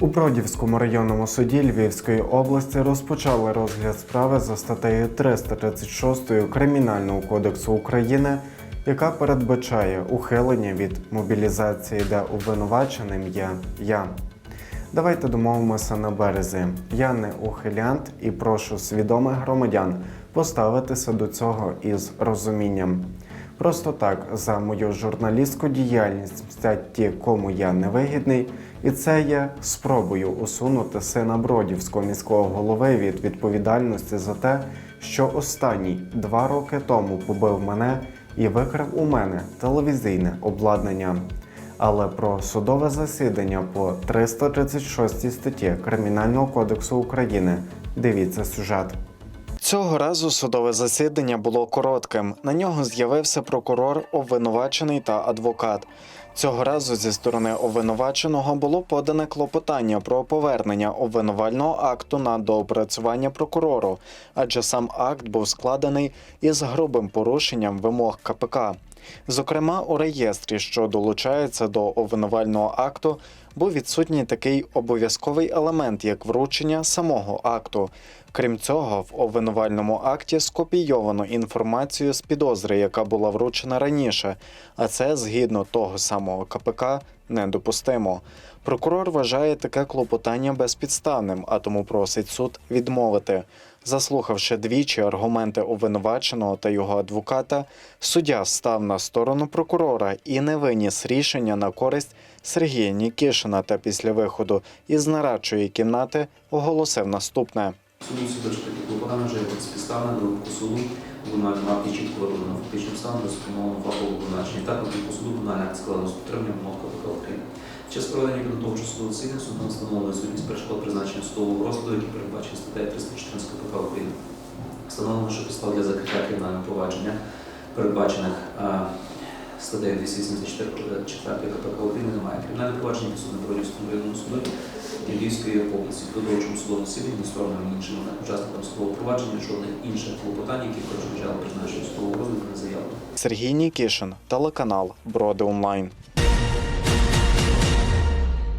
У Бродівському районному суді Львівської області розпочали розгляд справи за статтею 336 Кримінального кодексу України, яка передбачає ухилення від мобілізації, де обвинуваченим є я. Давайте домовимося на березі. Я не ухилянт і прошу свідомих громадян поставитися до цього із розумінням. Просто так за мою журналістську діяльність мстять ті, кому я невигідний, і це є спробою усунути сина Бродівського міського голови від відповідальності за те, що останній два роки тому побив мене і викрав у мене телевізійне обладнання. Але про судове засідання по 336 статті Кримінального кодексу України дивіться сюжет. Цього разу судове засідання було коротким. На нього з'явився прокурор, обвинувачений та адвокат. Цього разу зі сторони обвинуваченого було подане клопотання про повернення обвинувального акту на доопрацювання прокурору, адже сам акт був складений із грубим порушенням вимог КПК. Зокрема, у реєстрі, що долучається до обвинувального акту, був відсутній такий обов'язковий елемент, як вручення самого акту. Крім цього, в обвинувальному акті скопійовано інформацію з підозри, яка була вручена раніше, а це згідно того самого КПК недопустимо. Прокурор вважає таке клопотання безпідставним, а тому просить суд відмовити. Заслухавши двічі аргументи обвинуваченого та його адвоката, суддя став на сторону прокурора і не виніс рішення на користь Сергія Нікішина та після виходу із нарадчої кімнати оголосив наступне. Суду судочка такі клопотання вже є безпідставне до суду обвинувального акті чітко виконано фактичним станом до сформованого фактового обвинувачення. Так, на випадку суду обвинувальний акт складено з підтриманням вимог КПК України. Під час проведення підготовчого судового засідання судом встановлено відсутність перешкод призначення судового розгляду, який передбачені статтею 314 КПК України. Встановлено, що підстав для закриття кримінального провадження, передбачених а, статтею 284 КПК України немає. Кримінальне провадження підсудне Бродівському районному суду Львівської області до підготовчому судовому засіданні сторонами іншими учасникам судового провадження жодних інших клопотань, які перешкоджали призначення судового розгляду, не заявлено. Сергій Нікішин, телеканал Броди Онлайн.